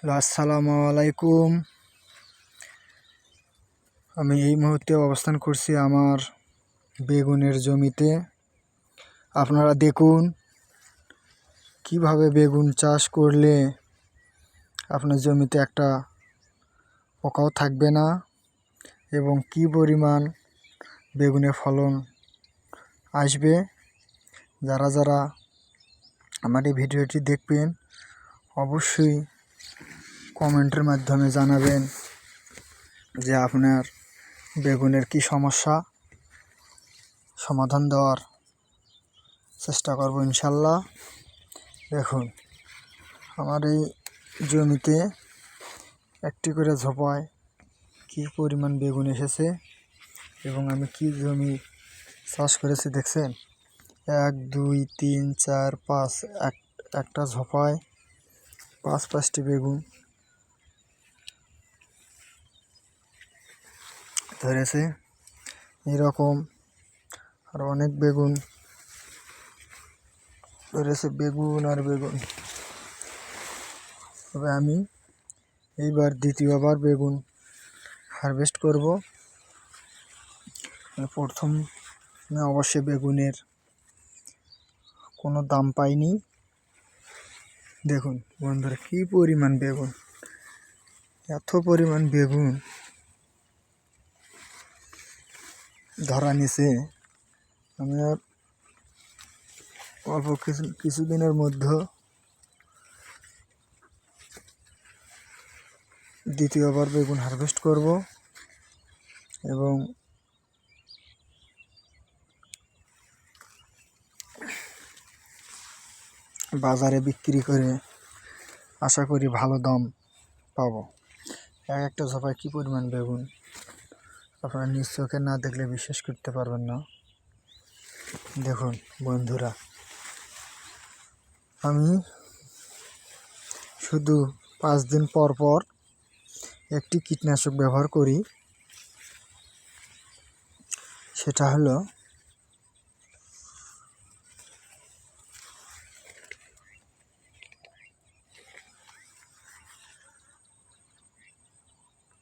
Hello, আসসালামু আলাইকুম। আমি এই মুহূর্তে অবস্থান করছি আমার বেগুনের জমিতে। আপনারা দেখুন কীভাবে বেগুন চাষ করলে আপনার জমিতে একটা পোকাও থাকবে না এবং কি পরিমাণ বেগুনের ফলন আসবে। যারা যারা আমার এই ভিডিওটি দেখবেন, অবশ্যই কমেন্টের মাধ্যমে জানাবেন যে আপনার বেগুনের কি সমস্যা। সমাধান দেওয়ার চেষ্টা করব ইনশাল্লাহ। দেখুন, আমার এই জমিতে একটি করে ঝোপায় কী পরিমাণ বেগুন এসেছে এবং আমি কি জমি চাষ করেছি দেখছেন? এক, দুই, তিন, চার, পাঁচ, এক, একটা ঝোপায় পাঁচ, পাঁচটি বেগুন ধরেছে। এরকম আর অনেক বেগুন ধরেছে, বেগুন আর বেগুন। তবে আমি এইবার দ্বিতীয়বার বেগুন হারভেস্ট করব। প্রথম অবশ্যই বেগুনের কোনো দাম পাইনি। দেখুন বন্ধুরা, কী পরিমাণ বেগুন, এত পরিমাণ বেগুন। ধরা নিছে। আমি আর অল্প কিছু, কিছুদিনের মধ্যে দ্বিতীয়বার বেগুন হারভেস্ট করব এবং বাজারে বিক্রি করে আশা করি ভালো দাম পাবো। এক একটা ঝোপায় কী পরিমাণ বেগুন? আপনারা নিজ চোখে না দেখলে বিশ্বাস করতে পারবেন না। দেখুন, বন্ধুরা, আমি শুধু পাঁচ দিন পর পর একটি কীটনাশক ব্যবহার করি। সেটা হলো